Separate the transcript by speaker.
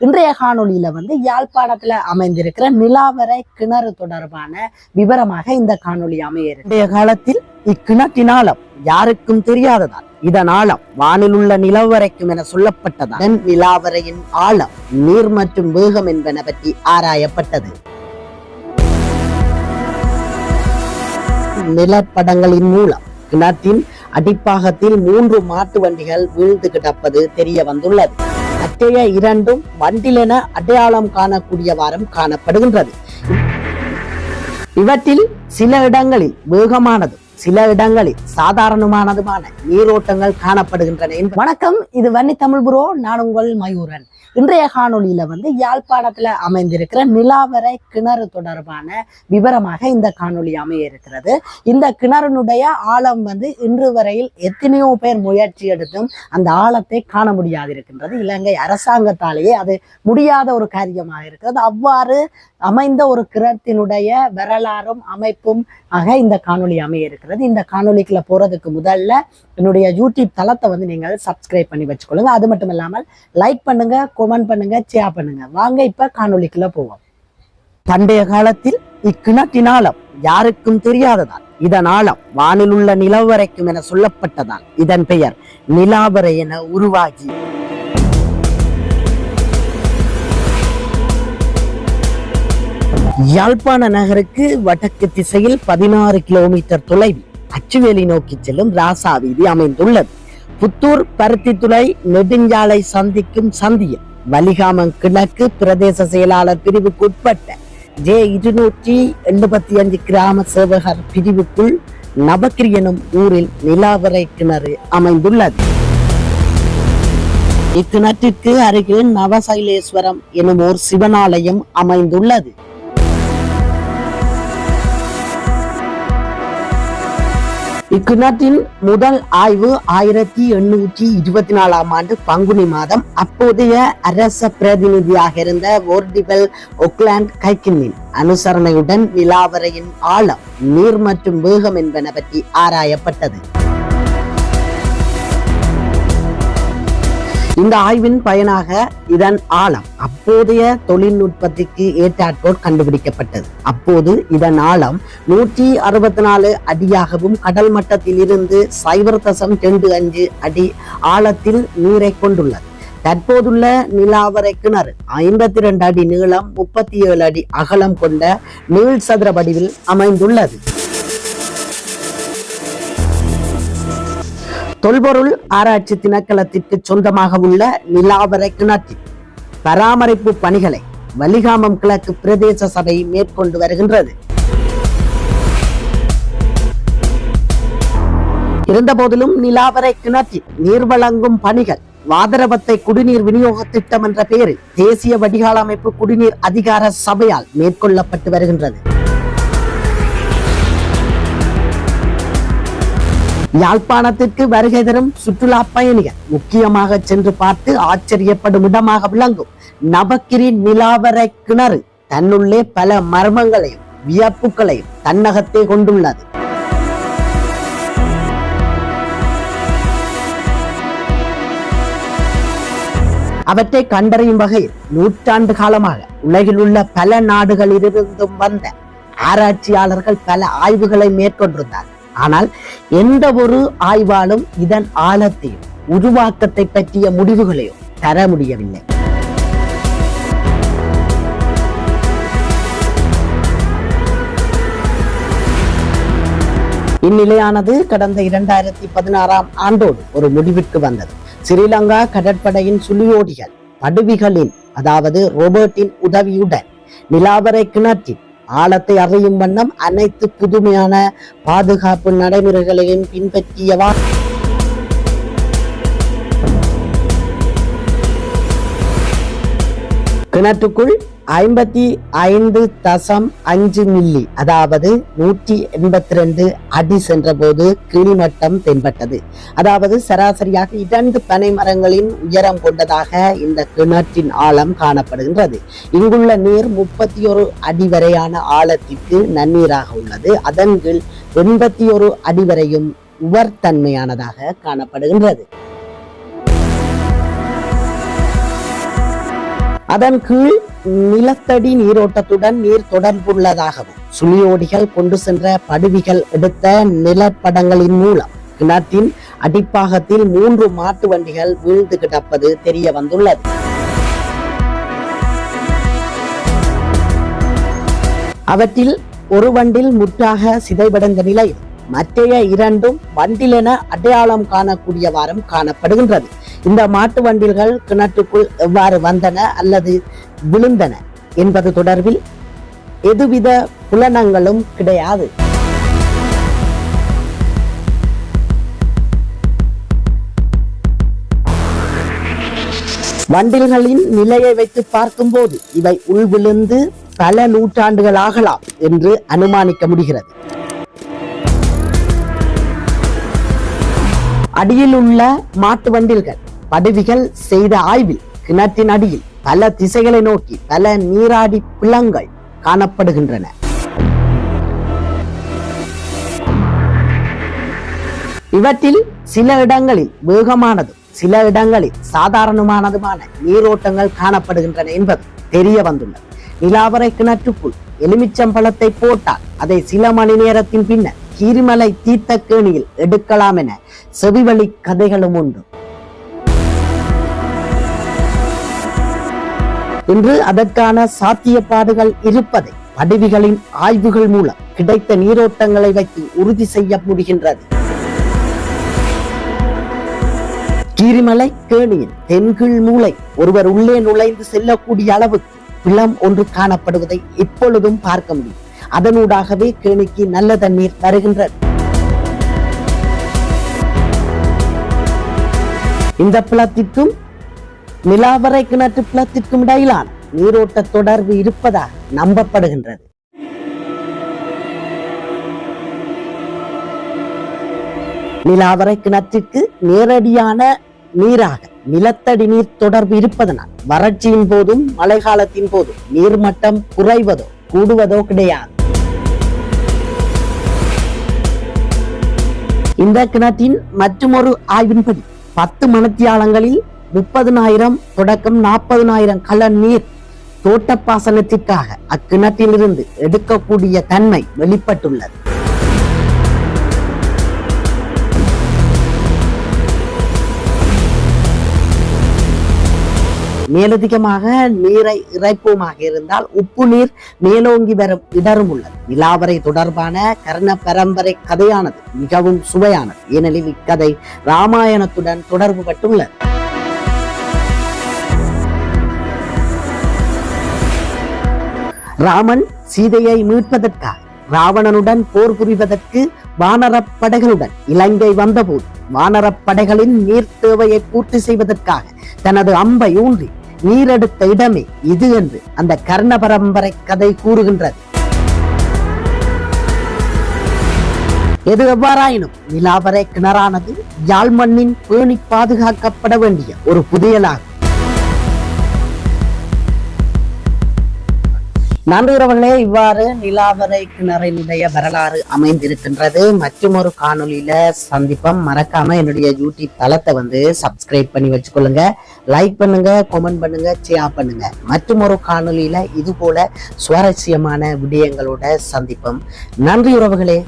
Speaker 1: இன்றைய காணொலியில வந்து யாழ்ப்பாணத்துல அமைந்திருக்கிற நிலாவரை கிணறு தொடர்பான விவரமாக இந்த காணொலி அமைய இன்றைய காலத்தில் இக்கிணற்றினாலும் யாருக்கும் தெரியாததால் இதன் ஆழம் வானில் உள்ள நிலவரைக்கும் என சொல்லப்பட்டதால் நிலாவரையின் ஆழம் நீர் மற்றும் வேகம் என்பன பற்றி ஆராயப்பட்டது. நிலப்படங்களின் மூலம் கிணற்றின் அடிப்பாகத்தில் மூன்று மாட்டு வண்டிகள் வீழ்ந்து கிடப்பது தெரிய வந்துள்ளது. மற்றைய இரண்டும் வண்டிலென அடையாளம் காணக்கூடிய வாரம் காணப்படுகின்றது. இவற்றில் சில இடங்களில் வேகமானதும் சில இடங்களில் சாதாரணமானதுமான நீரோட்டங்கள் காணப்படுகின்றன வணக்கம் இது வன்னி தமிழ் புரோ நான் உங்கள் மயூரன். இன்றைய காணொலியில வந்து யாழ்ப்பாணத்துல அமைந்திருக்கிற நிலாவரை கிணறு தொடர்பான விவரமாக இந்த காணொலி அமைய இருக்கிறது இந்த கிணறுனுடைய ஆழம் வந்து இன்று வரையில் எத்தனையோ பேர் முயற்சி எடுத்தும் அந்த ஆழத்தை காண முடியாது இருக்கின்றது இலங்கை அரசாங்கத்தாலேயே அது முடியாத ஒரு காரியமாக இருக்கிறது. அவ்வாறு அமைந்த ஒரு கிணத்தினுடைய வரலாறும் அமைப்பும் ஆக இந்த காணொலி அமைய இருக்கிறது இந்த காணொலிக்குள்ள போறதுக்கு முதல்ல என்னுடைய யூடியூப் தளத்தை வந்து நீங்கள் சப்ஸ்கிரைப் பண்ணி வச்சுக்கொள்ளுங்க. அது மட்டும் இல்லாமல் லைக் பண்ணுங்க கொமெண்ட் பண்ணுங்க ஷேர் பண்ணுங்க. வாங்க இப்ப காணொளிக்குள்ள போவோம். பண்டைய காலத்தில் இக்கிணற்றின் யாருக்கும் தெரியாததால் இதன் வானில் உள்ள நிலவரைக்கும் என சொல்லப்பட்டதால் இதன் பெயர் நிலாவரை என உருவாகி யாழ்ப்பாண நகருக்கு வடக்கு திசையில் பதினாறு கிலோமீட்டர் தொலைவில் அச்சுவேலி நோக்கி செல்லும் ராசா வீதி அமைந்துள்ளது. புத்தூர் பருத்தித்துறை நெடுஞ்சாலை சந்திக்கும் சந்தியில் வலிகாமம் கிழக்கு பிரதேச செயலாளர் பிரிவுக்கு உட்பட்ட ஜே இருநூற்றி எண்பத்தி அஞ்சு கிராம சேவகர் பிரிவுக்குள் நபக்கிரி எனும் ஊரில் நிலாவரை கிணறு அமைந்துள்ளது. இக்கிணற்றிற்கு அருகில் நவசைலேஸ்வரம் எனும் ஓர் சிவனாலயம் அமைந்துள்ளது. இக்கிணற்றின் முதல் ஆய்வு ஆயிரத்தி எண்ணூற்றி இருபத்தி நாலாம் ஆண்டு பங்குனி மாதம். அப்போதைய அரச பிரதிநிதியாக இருந்த ஓர்டிவெல் ஒக்லாண்ட் கைக்கின்னின் அனுசரணையுடன் நிலாவரையின் ஆழம் நீர் மற்றும் வேகம் என்பன பற்றி ஆராயப்பட்டது. இந்த ஆய்வின் பயனாக இதன் ஆழம் அப்போதைய தொழில்நுட்பத்திற்கு ஏற்றாற்போல் கண்டுபிடிக்கப்பட்டது. அப்போது இதன் ஆழம் நூற்றி அறுபத்தி நாலு அடியாகவும் கடல் மட்டத்தில் இருந்து சைபர் தசம் ரெண்டு அஞ்சு அடி ஆழத்தில் நீரை கொண்டுள்ளது. தற்போதுள்ள நிலாவரை கிணறு ஐம்பத்தி ரெண்டு அடி நீளம் முப்பத்தி ஏழு அடி அகலம் கொண்ட நீள் சதுர வடிவில் அமைந்துள்ளது. தொல்பொருள் ஆராய்ச்சி திணைக்களத்திற்கு சொந்தமாக உள்ள நிலாவரை கிணற்றில் பராமரிப்பு பணிகளை வலிகாமம் கிழக்கு பிரதேச சபை மேற்கொண்டு வருகின்றது. இருந்தபோதிலும் நிலாவரை கிணற்றில் நீர் வழங்கும் பணிகள் வாதரவத்தை குடிநீர் விநியோக திட்டம் என்ற பெயரில் தேசிய வடிகால் அமைப்பு குடிநீர் அதிகார சபையால் மேற்கொள்ளப்பட்டு வருகின்றது. யாழ்ப்பாணத்திற்கு வருகை தரும் சுற்றுலா பயணிகள் முக்கியமாக சென்று பார்த்து ஆச்சரியப்படும் இடமாக விளங்கும். நபக்கிரி நிலாவரை கிணறு தன்னுள்ளே பல மர்மங்களையும் வியப்புகளையும் தன்னகத்தே கொண்டுள்ளது. அவற்றை கண்டறியும் வகையில் நூற்றாண்டு காலமாக உலகில் உள்ள பல நாடுகளிலிருந்தும் வந்த ஆராய்ச்சியாளர்கள் பல ஆய்வுகளை மேற்கொண்டிருந்தார்கள். ஆனால் எந்த ஒரு ஆய்வாலும் இதன் ஆழத்தையும் உருவாக்கத்தை பற்றிய முடிவுகளையும் தர முடியவில்லை. இந்நிலையானது கடந்த இரண்டாயிரத்தி பதினாறாம் ஆண்டோடு ஒரு முடிவிற்கு வந்தது. ஸ்ரீலங்கா கடற்படையின் சுழியோடிகள் படுவிகளின் அதாவது ரோபோட்டின் உதவியுடன் நிலாவரை கிணற்றின் ஆழத்தை அறியும் வண்ணம் அனைத்து புதுமையான பாதுகாப்பு நடைமுறைகளையும் பின்பற்றியவா கிணற்றுக்குள் ஐம்பத்தி ஐந்து தசம் அஞ்சு மில்லி அதாவது நூற்றி எண்பத்தி ரெண்டு அடி சென்றபோது கிளிமட்டம் தென்பட்டது. அதாவது சராசரியாக இரண்டு பனை மரங்களின் உயரம் கொண்டதாக இந்த கிணற்றின் ஆழம் காணப்படுகின்றது. இங்குள்ள நீர் முப்பத்தி ஒரு அடி வரையான ஆழத்திற்கு நன்னீராக உள்ளது. அதன் கீழ் எண்பத்தி ஒரு அடி வரையும் உவர்த்தன்மையானதாக காணப்படுகின்றது. அதன் கீழ் நிலத்தடி நீரோட்டத்துடன் நீர் தொடர்புள்ளதாகவும் சுழியோடிகள் கொண்டு சென்ற படுவிகள் எடுத்த நிலப்படங்களின் மூலம் கிணற்றின் அடிப்பாகத்தில் மூன்று மாட்டு வண்டிகள் வீழ்ந்து கிடப்பது தெரிய வந்துள்ளது அவற்றில் ஒரு வண்டில் முற்றாக சிதைவடைந்த நிலையில் மற்றைய இரண்டும் வண்டிலென அடையாளம் காணக்கூடிய வாரம் காணப்படுகின்றது. இந்த மாட்டு வண்டில்கள் கிணற்றுக்குள் எவ்வாறு வந்தன அல்லது விழுந்தன என்பது தொடர்பில் எதுவித புலனங்களும் கிடையாது. வண்டில்களின் நிலையை வைத்து பார்க்கும்போது இவை உள்விழுந்து பல நூற்றாண்டுகள் ஆகலாம் என்று அனுமானிக்க முடிகிறது. அடியில் உள்ள மாட்டு வண்டில்கள் படுவிகள் செய்த ஆய்வில் கிணற்றின் அடியில் பல திசைகளை நோக்கி பல நீராடி பிளங்கள் காணப்படுகின்றன. இவற்றில் சில இடங்களில் வேகமானதும் சில இடங்களில் சாதாரணமானதுமான நீரோட்டங்கள் காணப்படுகின்றன என்பது தெரிய வந்துள்ளது. நிலாவரை கிணற்றுக்குள் எலுமிச்சம்பழத்தை போட்டால் அதை சில மணி நேரத்தின் பின்னர் கீரிமலை தீர்த்த கேணியில் எடுக்கலாம் என செவிவழி கதைகளும் உண்டு. இன்று அதற்கான சாத்தியப்பாடுகள் இருப்பதை படுவிகளின் ஆய்வுகள் மூலம் கிடைத்த நீரோட்டங்களை வைத்து உறுதி செய்ய முடிகின்றது. கீரிமலை கேணியின் தென்கீழ் மூளை ஒருவர் உள்ளே நுழைந்து செல்லக்கூடிய அளவுக்கு பிளம் ஒன்று காணப்படுவதை இப்பொழுதும் பார்க்க முடியும். அதனூடாகவே கேணிக்கு நல்ல தண்ணீர் வருகின்றது இந்த பிளத்திற்கும் நிலாவரை கிணற்று பிளத்திற்கும் இடையிலான நீரோட்ட தொடர்பு இருப்பதாக நம்பப்படுகின்றது. நிலாவரை கிணற்றிற்கு நேரடியான நீராக நிலத்தடி நீர் தொடர்பு இருப்பதனால் வறட்சியின் போதும் மழை காலத்தின் போதும் நீர்மட்டம் குறைவதோ கூடுவதோ கிடையாது. இந்த கிணற்றின் மற்றுமொரு ஆய்வின்படி பத்து மணத்தியாலங்களில் முப்பதுனாயிரம் தொடக்கம் நாற்பதுனாயிரம் கலன் நீர் தோட்டப்பாசனத்திற்காக அக்கிணற்றிலிருந்து எடுக்கக்கூடிய தன்மை வெளிப்பட்டுள்ளது. மேலதிகமாக நீரை இறைப்புமாக இருந்தால் உப்பு நீர் மேலோங்கி வரும் இடரும் உள்ளது. நிலாவரை தொடர்பான கர்ண பரம்பரை கதையானது மிகவும் சுவையானது. ஏனெனில் இக்கதை ராமாயணத்துடன் தொடர்பு பட்டுள்ளது. ராமன் சீதையை மீட்பதற்காக ராவணனுடன் போர் புரிவதற்கு வானரப் படைகளுடன் இலங்கை வந்தபோது வானரப் படைகளின் நீர் தேவையை பூர்த்தி செய்வதற்காக தனது அம்பை ஊன்றி நீரெடுத்த இடமே இது என்று அந்த கர்ண பரம்பரை கதை கூறுகின்றது. எது எவ்வாறாயினும் நிலாவரை கிணறானது யாழ் மண்ணின் பேணி பாதுகாக்கப்பட வேண்டிய ஒரு புதையலாகும். நம்புகிறவர்களே இவ்வாறு நிலாவரை கிணறினுடைய வரலாறு அமைந்திருக்கின்றது. மற்றும் ஒரு காணொலியில சந்திப்போம். மறக்காம என்னுடைய யூடியூப் தளத்தை வந்து சப்ஸ்கிரைப் பண்ணி வச்சுக்கொள்ளுங்க. லைக் பண்ணுங்க கமெண்ட் பண்ணுங்க ஷேர் பண்ணுங்க. மற்றும் ஒரு காணொலியில இது போல சுவாரஸ்யமான விடயங்களோட சந்திப்போம். நன்றி உறவுகளே